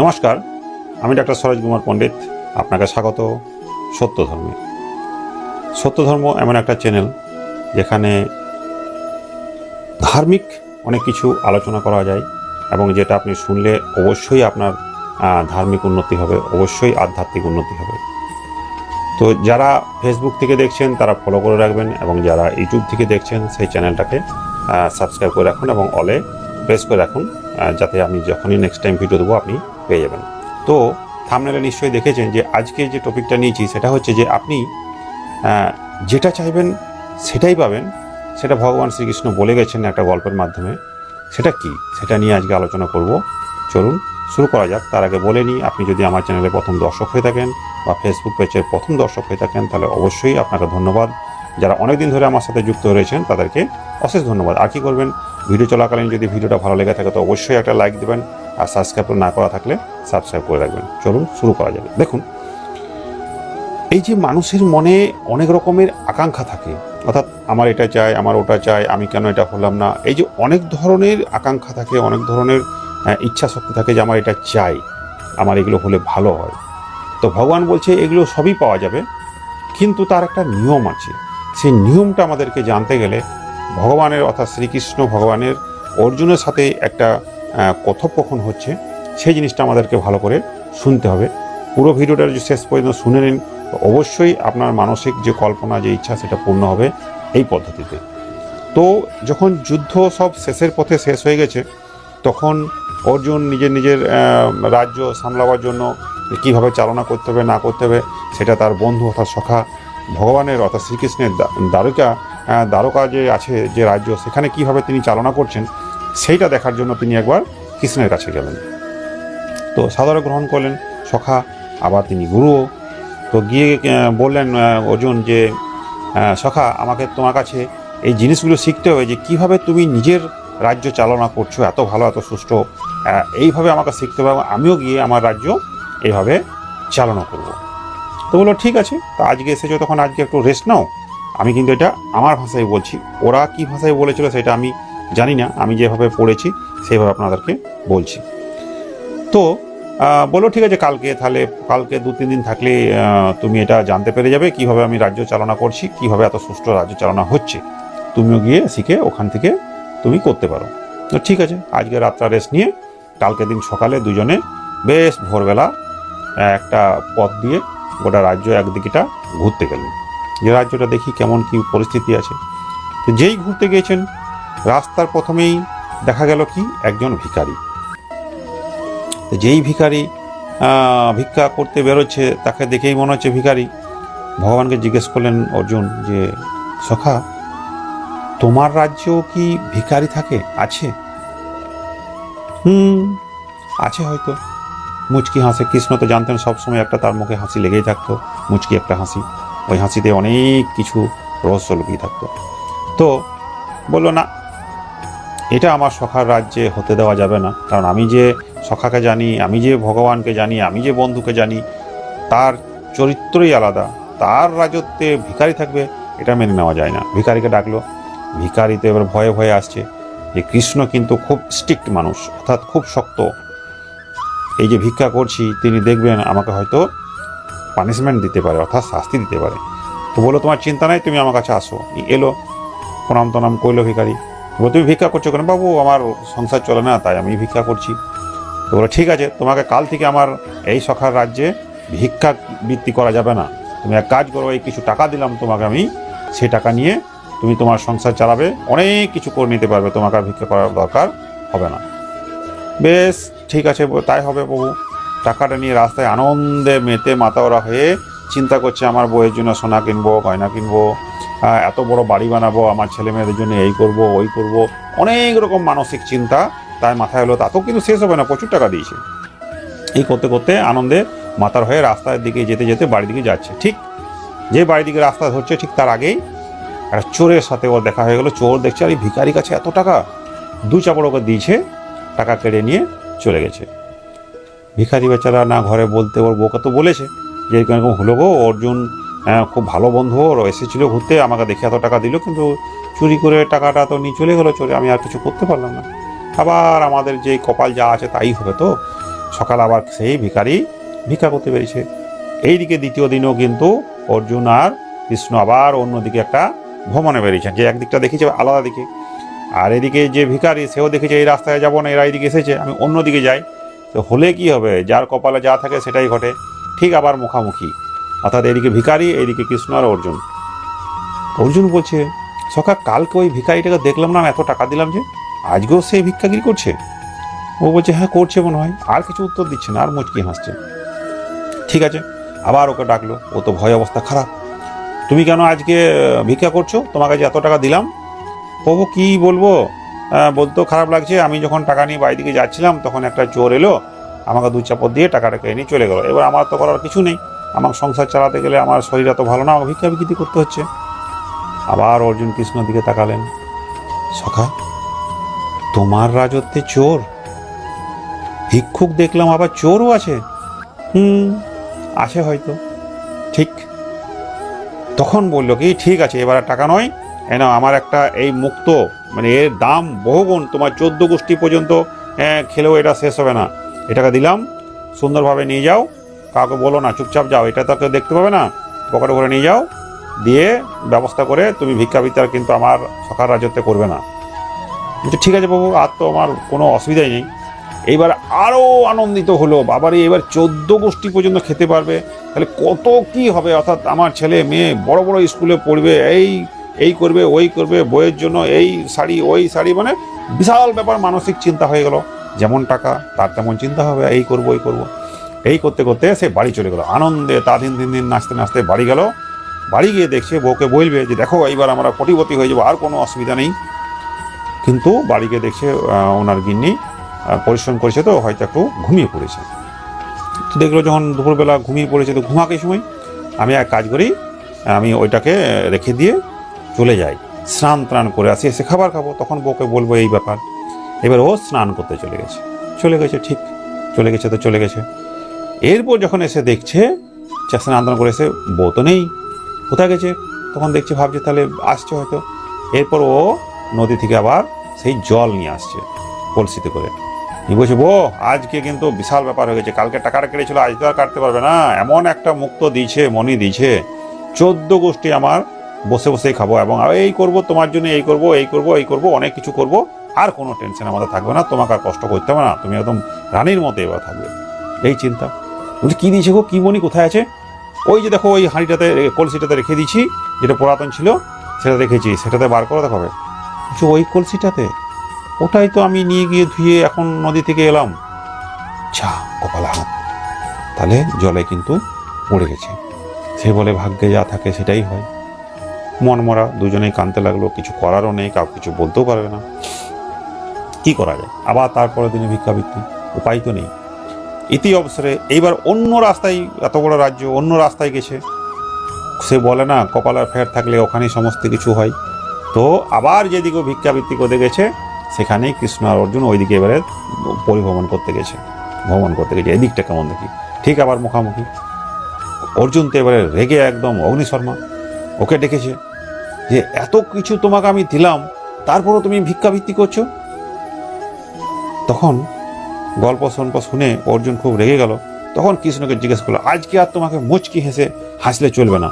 নমস্কার, আমি ডাক্তার সরোজ কুমার পণ্ডিত, আপনাকে স্বাগত সত্য ধর্মে সত্য ধর্ম এমন একটা চ্যানেল যেখানে ধার্মিক অনেক কিছু আলোচনা করা যায় এবং যেটা আপনি শুনলে অবশ্যই আপনার ধার্মিক উন্নতি হবে, অবশ্যই আধ্যাত্মিক উন্নতি হবে। তো যারা ফেসবুক থেকে দেখছেন, তারা ফলো করে রাখবেন এবং যারা ইউটিউব থেকে দেখছেন, সেই চ্যানেলটাকে সাবস্ক্রাইব করে রাখুন এবং অলে প্রেস করে রাখুন যাতে আমি যখনই নেক্সট টাইম ভিডিও দেবো, আপনি পেয়ে যাবেন। তো থামনেলে নিশ্চয়ই দেখেছেন যে আজকে যে টপিকটা নিয়েছি সেটা হচ্ছে যে আপনি যেটা চাইবেন সেটাই পাবেন। সেটা ভগবান শ্রীকৃষ্ণ বলে গেছেন একটা গল্পের মাধ্যমে। সেটা কি? সেটা নিয়ে আজকে আলোচনা করব। চলুন, শুরু করা যাক। তার আগে বলে নিই, আপনি যদি আমার চ্যানেলে প্রথম দর্শক হয়ে থাকেন বা ফেসবুক পেজের প্রথম দর্শক হয়ে থাকেন, তাহলে অবশ্যই আপনাকে ধন্যবাদ। যারা অনেকদিন ধরে আমার সাথে যুক্ত রয়েছেন, তাদেরকে অশেষ ধন্যবাদ। আর কি করবেন? ভিডিও চলাকালীন যদি ভিডিওটা ভালো লেগে থাকে, তো অবশ্যই একটা লাইক দেবেন। আর সাবস্ক্রাইব না করা থাকলে সাবস্ক্রাইব করে রাখবেন। চলুন, শুরু করা যাবে। দেখুন, এই যে মানুষের মনে অনেক রকমের আকাঙ্ক্ষা থাকে, অর্থাৎ আমার এটা চাই, আমার ওটা চাই, আমি কেন এটা হলাম না, এই যে অনেক ধরনের আকাঙ্ক্ষা থাকে, অনেক ধরনের ইচ্ছা শক্তি থাকে যে আমার এটা চাই, আমার এগুলো হলে ভালো হয়। তো ভগবান বলছে, এগুলো সবই পাওয়া যাবে, কিন্তু তার একটা নিয়ম আছে। সেই নিয়মটা আমাদেরকে জানতে গেলে ভগবানের, অর্থাৎ শ্রীকৃষ্ণ ভগবানের অর্জুনের সাথে একটা কথোপকথন হচ্ছে, সেই জিনিসটা আমাদেরকে ভালো করে শুনতে হবে। পুরো ভিডিওটা যদি শেষ পর্যন্ত শুনে নিন অবশ্যই আপনার মানসিক যে কল্পনা, যে ইচ্ছা, সেটা পূর্ণ হবে এই পদ্ধতিতে। তো যখন যুদ্ধ সব শেষের পথে শেষ হয়ে গেছে, তখন অর্জুন নিজের নিজের রাজ্য সামলাবার জন্য কীভাবে চালনা করতে হবে, না করতে হবে, সেটা তার বন্ধু অর্থাৎ সখা ভগবানের, অর্থাৎ শ্রীকৃষ্ণের দ্বারকা দ্বারকা যে আছে, যে রাজ্য, সেখানে কীভাবে তিনি চালনা করছেন সেইটা দেখার জন্য তিনি একবার কৃষ্ণের কাছে গেলেন। তো সাদরে গ্রহণ করলেন, সখা, আবার তিনি গুরুও। তো গিয়ে বললেন অর্জুন যে সখা, আমাকে তোমার কাছে এই জিনিসগুলো শিখতে হবে যে কীভাবে তুমি নিজের রাজ্য চালনা করছ, এত ভালো, এত সুষ্ঠু এইভাবে আমাকে শিখতে হবে, আমিও গিয়ে আমার রাজ্য এইভাবে চালনা করব। তো বলল, ঠিক আছে, তা আজকে এসেছ, তখন আজকে একটু রেস্ট নাও। আমি কিন্তু এটা আমার ভাষায় বলছি। ওরা কি ভাষায় বলেছিল সেটা আমি জানি না, আমি যেভাবে পড়েছি, সেইভাবে আপনাদেরকে বলছি। তো বলো ঠিক আছে, কালকে তাহলে, কালকে দু তিন দিন থাকলে তুমি এটা জানতে পেরে যাবে, কীভাবে আমি রাজ্য চালনা করছি, কীভাবে এত সুষ্ঠু রাজ্য চালনা হচ্ছে। তুমিও গিয়ে শিখে ওখান থেকে তুমি করতে পারো। তো ঠিক আছে, আজকে রাত্রা রেস্ট নিয়ে, কালকে দিন সকালে দুজনে বেশ ভোরবেলা একটা পথ দিয়ে গোটা রাজ্য একদিকেটা ঘুরতে গেলেন। যে রাজ্যটা দেখি কেমন কি পরিস্থিতি আছে। যেই ঘুরতে গিয়েছেন রাস্তার প্রথমেই দেখা গেল কি একজন ভিখারি। যেই আহ, ভিক্ষা করতে বেরোচ্ছে তাকে দেখেই মনে হচ্ছে ভিখারি। ভগবানকে জিজ্ঞেস করলেন অর্জুন যে সখা তোমার রাজ্যেও কি ভিখারি থাকে? আছে? হুম আছে হয়তো। মুচকি হাসে। কৃষ্ণ তো জানতেন সবসময় একটা তার মুখে হাসি লেগেই থাকতো মুচকি একটা হাসি। ওই হাসিতে অনেক কিছু রহস্য লুকিয়ে থাকতো। তো বলল না এটা আমার সখার রাজ্যে হতে দেওয়া যাবে না। কারণ আমি যে সখাকে জানি, আমি যে ভগবানকে জানি, আমি যে বন্ধুকে জানি, তার চরিত্রই আলাদা। তার রাজত্বে ভিখারি থাকবে, এটা মেনে নেওয়া যায় না। ভিখারিকে ডাকলো। ভিখারি তো এবার ভয়ে ভয়ে আসছে যে কৃষ্ণ কিন্তু খুব স্ট্রিক্ট মানুষ, অর্থাৎ খুব শক্ত। এই যে ভিক্ষা করছি, তিনি দেখবেন আমাকে হয়তো পানিশমেন্ট দিতে পারে, অর্থাৎ শাস্তি দিতে পারে। তো বলো তোমার চিন্তা নাই, তুমি আমার কাছে আসো। এলো প্রণাম টনাম করল ভিখারি। বলো তুমি ভিক্ষা করছ কেন? বাবু, আমার সংসার চলে না, তাই আমি ভিক্ষা করছি। তো বলো, ঠিক আছে, তোমাকে কাল থেকে আমার এই সখার রাজ্যে ভিক্ষা বৃত্তি করা যাবে না। তুমি এক কাজ করো, এই কিছু টাকা দিলাম তোমাকে আমি, সে টাকা নিয়ে তুমি তোমার সংসার চালাবে, অনেক কিছু করে নিতে পারবে, তোমাকে আর ভিক্ষা করার দরকার হবে না। বেশ, ঠিক আছে, তাই হবে বাবু। টাকাটা নিয়ে রাস্তায় আনন্দে মেতে মাতাওরা হয়ে চিন্তা করছে, আমার বইয়ের জন্য সোনা কিনবো, গয়না কিনবো এত বড় বাড়ি বানাবো, আমার ছেলে মেয়েদের জন্য এই করব, ওই করব। অনেক রকম মানসিক চিন্তা তার মাথায় হলো, তাতেও কিন্তু শেষ হবে না, প্রচুর টাকা দিয়েছে। এই করতে করতে আনন্দে মাতার হয়ে রাস্তার দিকে যেতে যেতে বাড়ির দিকে যাচ্ছে। ঠিক যে বাড়ির দিকে রাস্তা ধরছে ঠিক তার আগেই একটা চোরের সাথে ওর দেখা হয়ে গেলো। চোর দেখছে, আর এই ভিখারির কাছে এত টাকা? দু চাপড় ওকে দিয়েছে, টাকা কেড়ে নিয়ে চলে গেছে। ভিখারি বেচারা না ঘরে বলতে, ওর বউকে তো বলেছে যে এরকম হলো গো, অর্জুন খুব ভালো বন্ধু ওর এসেছিল ঘুরতে, আমাকে দেখে এত টাকা দিল, কিন্তু চুরি করে টাকাটা তো নিয়ে চলে গেলো, চলে আমি আর কিছু করতে পারলাম না। আবার আমাদের যে কপাল যা আছে তাই হবে তো? সকাল আবার সেই ভিখারি ভিক্ষা করতে পেরেছে এইদিকে দ্বিতীয় দিনও কিন্তু অর্জুন আর কৃষ্ণ আবার অন্যদিকে একটা ভ্রমণে বেরিয়েছেন, যে একদিকটা দেখেছে আলাদা দিকে। আর এদিকে যে ভিখারি, সেও দেখেছে এই রাস্তায় যাব না, এরা এইদিকে এসেছে, আমি অন্যদিকে যাই। তো হলে কি হবে? যার কপালে যা থাকে সেটাই ঘটে। ঠিক আবার মুখামুখি। অর্থাৎ এদিকে ভিখারি, এদিকে কৃষ্ণ আর অর্জুন। অর্জুন বলছে সকাল কালকে ওই ভিখারিটাকে দেখলাম না, আমি এত টাকা দিলাম যে, আজকেও সে ভিক্ষাগিরি করছে? ও বলছে হ্যাঁ করছে মনে হয়। আর কিছু উত্তর দিচ্ছে না, আর মুচকি হাসছে। ঠিক আছে, আবার ওকে ডাকলো। ও তো ভয় অবস্থা খারাপ। তুমি কেন আজকে ভিক্ষা করছ? তোমার কাছে এত টাকা দিলাম। প্রভু কি বলব? বলতেও খারাপ লাগছে। আমি যখন টাকা নিয়ে বাড়ি দিকে যাচ্ছিলাম, তখন একটা চোর এলো, আমাকে দু চাপড় দিয়ে টাকাটা নিয়ে চলে গেলো। এবার আমার তো করার কিছু নেই। আমার সংসার চালাতে গেলে আমার শরীর এত ভালো না আমাকে ভিক্ষা বিকৃতি করতে হচ্ছে। আবার অর্জুন কৃষ্ণর দিকে তাকালেন। সখা, তোমার রাজত্বে চোর। ভিক্ষুক দেখলাম আবার চোরও আছে। হুম, আছে হয়তো। ঠিক। তখন বলল কি, ঠিক আছে, এবার টাকা নয়। নাও, আমার একটা এই মুক্ত মানে এর দাম বহুগুণ, তোমার চোদ্দ গোষ্ঠী পর্যন্ত খেলেও এটা শেষ হবে না। এটাকে দিলাম, সুন্দরভাবে নিয়ে যাও। কাউকে বলো না, চুপচাপ যাও, এটা তো কেউ দেখতে পাবে না। পকেটে করে নিয়ে যাও, দিয়ে ব্যবস্থা করে তুমি ভিক্ষা আর কিন্তু আমার সকাল রাজত্বে করবে না। বলছে, ঠিক আছে বাবু, আর তো আমার কোনো অসুবিধাই নেই। এইবার আরও আনন্দিত হলো, বাবারে, এবার চোদ্দ গোষ্ঠী পর্যন্ত খেতে পারবে, তাহলে কত কি হবে? অর্থাৎ আমার ছেলে মেয়ে বড় বড় স্কুলে পড়বে, এই এই করবে, ওই করবে, বইয়ের জন্য এই শাড়ি, ওই শাড়ি মানে বিশাল ব্যাপার মানসিক চিন্তা হয়ে গেল। যেমন টাকা, তার তেমন চিন্তা হবে, এই করব, ওই করব। এই করতে করতে সে বাড়ি চলে গেল। আনন্দে তা দিন দিন দিন নাচতে নাচতে বাড়ি গেল। বাড়ি গিয়ে দেখছে, বউকে বলবে যে, দেখো, এইবার আমরা কোটিপতি হয়ে যাব, আর কোনো অসুবিধা নেই। কিন্তু বাড়ি গিয়ে দেখছে ওনার গিন্নি পরিশ্রম করেছে তো, হয়তো একটু ঘুমিয়ে পড়েছে। তো দেখল যখন দুপুরবেলা ঘুমিয়ে পড়েছে, তো ঘুমাকে সময়? আমি এক কাজ করি, আমি ওইটাকে রেখে দিয়ে চলে যাই। স্নান ত্রাণ করে আসি, এসে খাবার খাব। তখন বউকে বলব, এই ব্যাপার। এবার ও স্নান করতে চলে গেছে। চলে গেছে, ঠিক। চলে গেছে তো চলে গেছে। এরপর যখন এসে দেখছে যে আন্দোলন করে এসে বউ তো নেই। কোথায় গেছে? তখন দেখছে, ভাবছে তাহলে আসছে হয়তো। এরপর ও নদী থেকে আবার সেই জল নিয়ে আসছে কলসিতে করে। নি বলছে বো আজকে কিন্তু বিশাল ব্যাপার হয়ে গেছে। কালকে টাকাটা কেটেছিল, আজ তো আর কাটতে পারবে না। এমন একটা মুক্ত দিয়েছে, মনি দিয়েছে। চোদ্দ গোষ্ঠী আমার বসে বসেই খাব এবং এই করব, তোমার জন্য এই করব এই করব এই করব, অনেক কিছু করব। আর কোনো টেনশন আমাদের থাকবে না। তোমাকে আর কষ্ট করতে হবে না। তুমি একদম রানীর মতো এবার থাকবে। এই চিন্তা। বলছি, কী দিয়েছে গো? কী মনি কোথায় আছে? ওই যে দেখো, ওই হাঁড়িটাতে কলসিটাতে রেখে দিয়েছি, যেটা পুরাতন ছিল সেটা রেখেছি, সেটাতে বার করে দেখাবে। বলছি, ওই কলসিটাতে? ওটাই তো আমি নিয়ে গিয়ে ধুয়ে এখন নদী থেকে এলাম। যা কপালে হাত তাহলে জলে কিন্তু পড়ে গেছে। সে বলে, ভাগ্যে যা থাকে সেটাই হয়। মন মরা, দুজনেই কাঁদতে লাগল, কিছু করারও নেই কাউ কিছু বলতেও পারবে না। কি করা যায়? আবার তারপরের দিনে ভিক্ষাবৃত্তি, উপায় তো নেই। ইতি অবসরে এইবার অন্য রাস্তায়, এত বড় রাজ্য, অন্য রাস্তায় গেছে। সে বলে না কপালের ফের থাকলে ওখানেই সমস্ত কিছু হয়। তো আবার যেদিকে ভিক্ষাবৃত্তি করতে গেছে, সেখানেই কৃষ্ণ আর অর্জুন ওইদিকে এবারে পরিভ্রমণ করতে গেছে। ভ্রমণ করতে গেছে। এদিকটা কেমন দেখি? ঠিক আবার মুখামুখি। অর্জুন তো এবারে রেগে একদম অগ্নিশর্মা। ওকে ডেকেছে যে, এত কিছু তোমাকে আমি দিলাম, তারপরও তুমি ভিক্ষাবৃত্তি করছ? তখন গল্প সল্প শুনে অর্জুন খুব রেগে গেল। তখন কৃষ্ণকে জিজ্ঞেস করল আজকে আর তোমাকে মুচকি হেসে হাসলে চলবে না।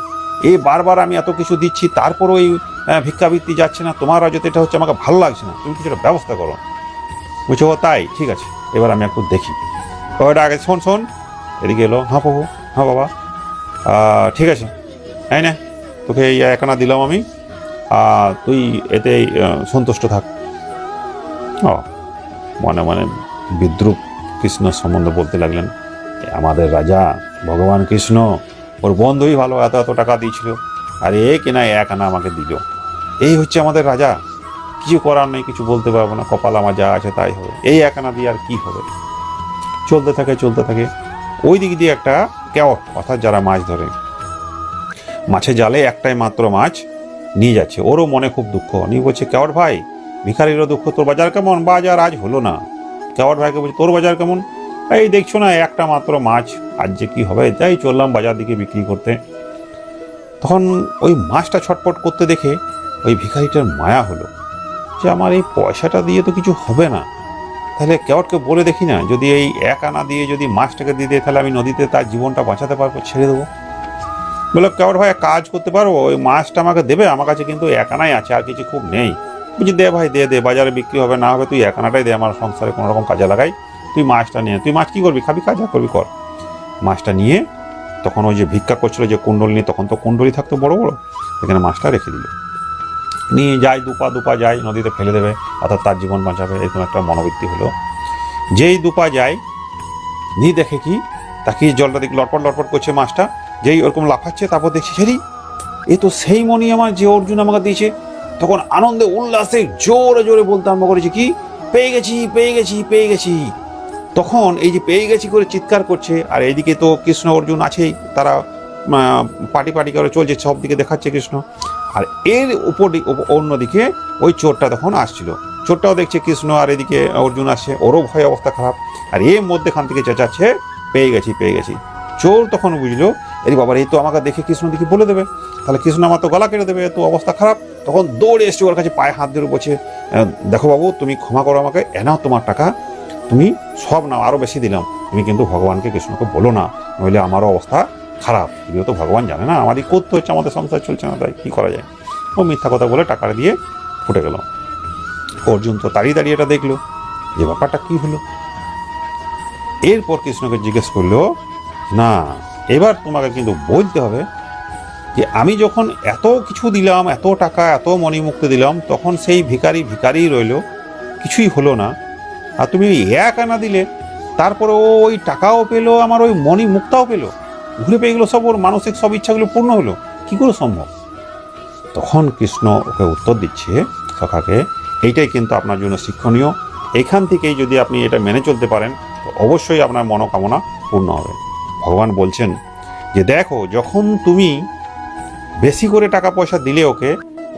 এই বারবার আমি এত কিছু দিচ্ছি তারপরও এই আহ, ভিক্ষাবৃত্তি যাচ্ছে না তোমার রাজ্যতে এটা হচ্ছে আমাকে ভালো লাগছে না। তুমি কিছুটা ব্যবস্থা করো। বলছে ও তাই? ঠিক আছে এবার আমি একটু দেখি। ওটা আগে শোন শোন। এদিকে এলো হ্যাঁ প্রভু হ্যাঁ বাবা। ঠিক আছে এই না তোকে এই একানা দিলাম আমি। তুই এতে সন্তুষ্ট থাক। ও মনে মনে বিদ্রুপ কৃষ্ণ সম্বন্ধে বলতে লাগলেন আমাদের রাজা, ভগবান কৃষ্ণ, ওর বন্ধুই ভালো, এত এত টাকা দিয়েছিল। আর এ কিনা এক আনা আমাকে দিল। এই হচ্ছে আমাদের রাজা। কিছু করার নেই, কিছু বলতে পারব না, কপাল আমার যা আছে তাই হবে। এই এক আনা দিয়ে আর কী হবে? চলতে থাকে চলতে থাকে। ওই দিক দিয়ে একটা কেওট, অর্থাৎ যারা মাছ ধরে, মাছের জালে একটাই মাত্র মাছ নিয়ে যাচ্ছে। ওরও মনে খুব দুঃখ। নিয়ে বলছে, কেওট ভাই, ভিখারিরও দুঃখ, তোর বাজার কেমন? বাজার আজ হলো না। কেওয়ার ভাইকে বলছি, তোর বাজার কেমন? এই দেখছ না, একটা মাত্র মাছ, আজ যে কী হবে? তাই চললাম বাজার দিকে বিক্রি করতে। তখন ওই মাছটা ছটপট করতে দেখে ওই ভিখারিটার মায়া হলো যে, আমার এই পয়সাটা দিয়ে তো কিছু হবে না। তাহলে কেওটকে বলে দেখি না, যদি এই এক আনা দিয়ে যদি মাছটাকে দিয়ে দেয়, তাহলে আমি নদীতে তার জীবনটা বাঁচাতে পারব, ছেড়ে দেবো? বলে কেওট ভাই কাজ করতে পারব, ওই মাছটা আমাকে দেবে, আমার কাছে কিন্তু এক আনাই আছে, আর কিছু খুব নেই। বুঝি দে ভাই, দে দে, বাজারে বিক্রি হবে, না হবে, তুই এক আনাটাই দে, আমার সংসারে কোনো রকম কাজে লাগাই। তুই মাছটা নিয়ে, তুই মাছ কী করবি? খাবি কাজ করবি, কর। মাছটা নিয়ে তখন ওই যে ভিক্ষা করছিল যে কুণ্ডলি নিয়ে, তখন তো কুণ্ডলি থাকতো বড় বড় এখানে মাছটা রেখে দিল। নিয়ে যায় দুপা দুপা যায় নদীতে ফেলে দেবে, অর্থাৎ তার জীবন বাঁচাবে, এরকম একটা মনোবৃত্তি হলো। যেই দুপা যায় নিয়ে দেখে কি, তাকে জলটা দেখি লটপট লটপট করছে মাছটা, যেই ওরকম লাফাচ্ছে, তারপর দেখছি সেরি এ তো সেই মনি আমার, যে অর্জুন আমাকে দিয়েছে তখন আনন্দে, উল্লাসে জোরে জোরে বলতে আরম্ভ করেছে, কি? পেয়ে গেছি পেয়ে গেছি পেয়ে গেছি। তখন এই যে পেয়ে গেছি করে চিৎকার করছে, আর এইদিকে তো কৃষ্ণ অর্জুন আছেই, তারা পার্টি পার্টি করে চলছে, সব দিকে দেখাচ্ছে কৃষ্ণ। আর এর উপর অন্যদিকে ওই চোরটা তখন আসছিল। চোরটাও দেখছে কৃষ্ণ, আর এদিকে অর্জুন আসছে। ওরও ভয় অবস্থা খারাপ। আর এর মধ্যেখান থেকে চেঁচাচ্ছে, পেয়ে গেছি পেয়ে গেছি। চোর তখন বুঝলো, এর বাবার এই তো আমাকে দেখে কৃষ্ণ দিকে বলে দেবে। তাহলে কৃষ্ণ আমার তো গলা কেটে দেবে তো অবস্থা খারাপ। তখন দৌড়ে এসছে, ওর কাছে পায়ে হাত ধরে বলছে দেখো বাবু, তুমি ক্ষমা করো আমাকে এনাও তোমার টাকা, তুমি সব নাও আরও বেশি দিলাম। তুমি কিন্তু ভগবানকে, কৃষ্ণকে বলো না, নইলে আমারও অবস্থা খারাপ। যদিও তো ভগবান জানে না, আমারই করতে হচ্ছে, আমাদের সংসার চলছে না, তাই কী করা যায়? ও মিথ্যা কথা বলে টাকা দিয়ে ফুটে গেল। অর্জুন তো দাঁড়িয়ে দাঁড়িয়ে এটা দেখল, যে ব্যাপারটা কী হলো? এরপর কৃষ্ণকে জিজ্ঞেস করল, না, এবার তোমাকে কিন্তু বলতে হবে যে আমি যখন এত কিছু দিলাম, এত টাকা, এত মণিমুক্তি দিলাম, তখন সেই ভিখারি ভিখারি রইল। কিছুই হলো না। আর তুমি এক আনা দিলে, তারপরে ওই টাকাও পেল, আমার ওই মণি মুক্তাও পেল। ঘুরে পেয়ে গেলো সব, ওর মানসিক সব ইচ্ছাগুলো পূর্ণ হলো। কি করে সম্ভব? তখন কৃষ্ণ ওকে উত্তর দিচ্ছে সখাকে, এইটাই কিন্তু আপনার জন্য শিক্ষণীয়। এখান থেকেই যদি আপনি এটা মেনে চলতে পারেন, তো অবশ্যই আপনার মনোকামনা পূর্ণ হবে। ভগবান বলছেন যে, দেখো, যখন তুমি বেশি করে টাকা পয়সা দিলে ওকে,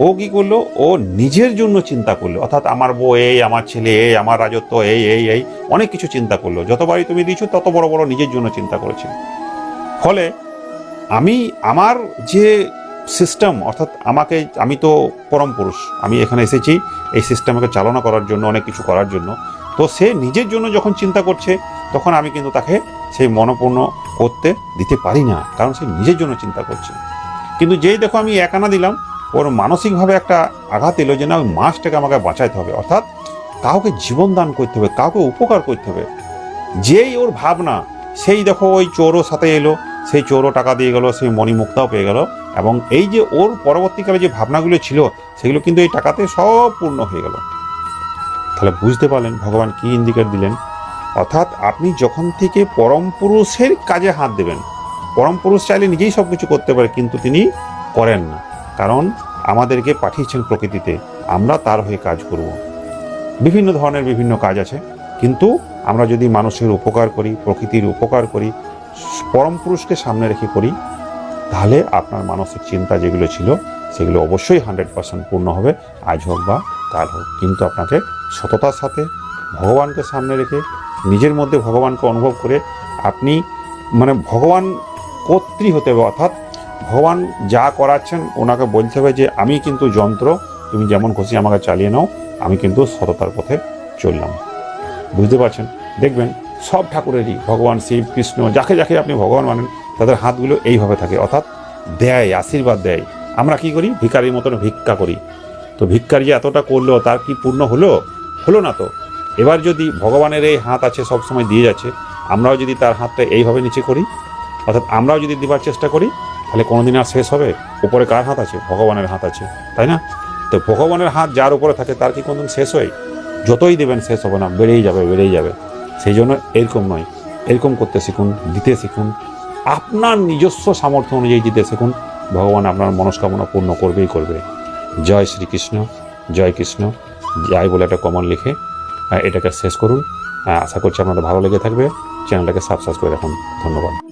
ও কি করল? ও নিজের জন্য চিন্তা করল। অর্থাৎ আমার বউ এই, আমার ছেলে এই, আমার রাজত্ব এই এই এই, অনেক কিছু চিন্তা করল। যতবারই তুমি দিয়েছ, তত বড় বড় নিজের জন্য চিন্তা করেছে। ফলে আমি, আমার যে সিস্টেম অর্থাৎ আমাকে, আমি তো পরম পুরুষ, আমি এখানে এসেছি এই সিস্টেমকে চালনা করার জন্য, অনেক কিছু করার জন্য। তো সে নিজের জন্য যখন চিন্তা করছে, তখন আমি কিন্তু তাকে সেই মনপূর্ণ করতে দিতে পারি না, কারণ সে নিজের জন্য চিন্তা করছে। কিন্তু যেই দেখো আমি একানা দিলাম, ওর মানসিকভাবে একটা আঘাত এলো যে না, ওই মাছটাকে আমাকে বাঁচাইতে হবে। অর্থাৎ কাউকে জীবন দান করতে হবে, কাউকে উপকার করতে হবে। যেই ওর ভাবনা, সেই দেখো ওই চোরও সাথে এলো, সেই চোরও টাকা দিয়ে গেল, সেই মণিমুক্তাও পেয়ে গেল এবং এই যে ওর পরবর্তীকালে যে ভাবনাগুলো ছিল, সেগুলো কিন্তু এই টাকাতে সব পূর্ণ হয়ে গেল। তাহলে বুঝতে পারলেন, ভগবান কি ইন্ডিকেট দিলেন? অর্থাৎ আপনি যখন থেকে পরম পুরুষের কাজে হাত দেবেন পরম পুরুষ চাইলে নিজেই সব কিছু করতে পারে, কিন্তু তিনি করেন না। কারণ আমাদেরকে পাঠিয়েছেন প্রকৃতিতে, আমরা তার হয়ে কাজ করব। বিভিন্ন ধরনের বিভিন্ন কাজ আছে, কিন্তু আমরা যদি মানুষের উপকার করি, প্রকৃতির উপকার করি, পরম পুরুষকে সামনে রেখে করি, তাহলে আপনার মানসিক চিন্তা যেগুলো ছিল, সেগুলো অবশ্যই হান্ড্রেড পার্সেন্ট পূর্ণ হবে, আজ হোক বা কাল হোক। কিন্তু আপনাকে সততার সাথে ভগবানকে সামনে রেখে নিজের মধ্যে ভগবানকে অনুভব করে আপনি মানে ভগবান কর্ত্রী হতে হবে, অর্থাৎ ভগবান যা করাচ্ছেন ওনাকে বলতে হবে যে, আমি কিন্তু যন্ত্র, তুমি যেমন খুশি আমাকে চালিয়ে নাও, আমি কিন্তু সততার পথে চললাম। বুঝতে পারছেন? দেখবেন সব ঠাকুরেরই ভগবান শিব, কৃষ্ণ, যাকে যাকে আপনি ভগবান মানেন, তাদের হাতগুলো এইভাবে থাকে, অর্থাৎ দেয়, আশীর্বাদ দেয়। আমরা কি করি? ভিকারির মতন ভিক্ষা করি। তো ভিক্ষার যে এতটা করল, তার কি পূর্ণ হলো? হলো না তো। এবার যদি ভগবানের এই হাত আছে সব সময় দিয়ে যাচ্ছে, আমরাও যদি তার হাতটা এইভাবে নিচে করি অর্থাৎ আমরাও যদি দেবার চেষ্টা করি, তাহলে কোনোদিন আর শেষ হবে? উপরে কার হাত আছে? ভগবানের হাত আছে। তাই না? তো ভগবানের হাত যার উপরে থাকে, তার কি কোনোদিন শেষ হয়? যতই দেবেন শেষ হবে না, বেড়েই যাবে বেড়েই যাবে। সেই জন্য এরকম নয়। এরকম করতে শিখুন, দিতে শিখুন। আপনার নিজস্ব সামর্থ্য অনুযায়ী দিতে শিখুন। ভগবান আপনার মনস্কামনা পূর্ণ করবেই করবে। জয় শ্রীকৃষ্ণ, জয় কৃষ্ণ। জয় বলে একটা কমন লিখে এটাকে শেষ করুন। আশা করছি আপনাদের ভালো লেগে থাকবে। চ্যানেলটাকে সাবস্ক্রাইব করে রাখুন। ধন্যবাদ।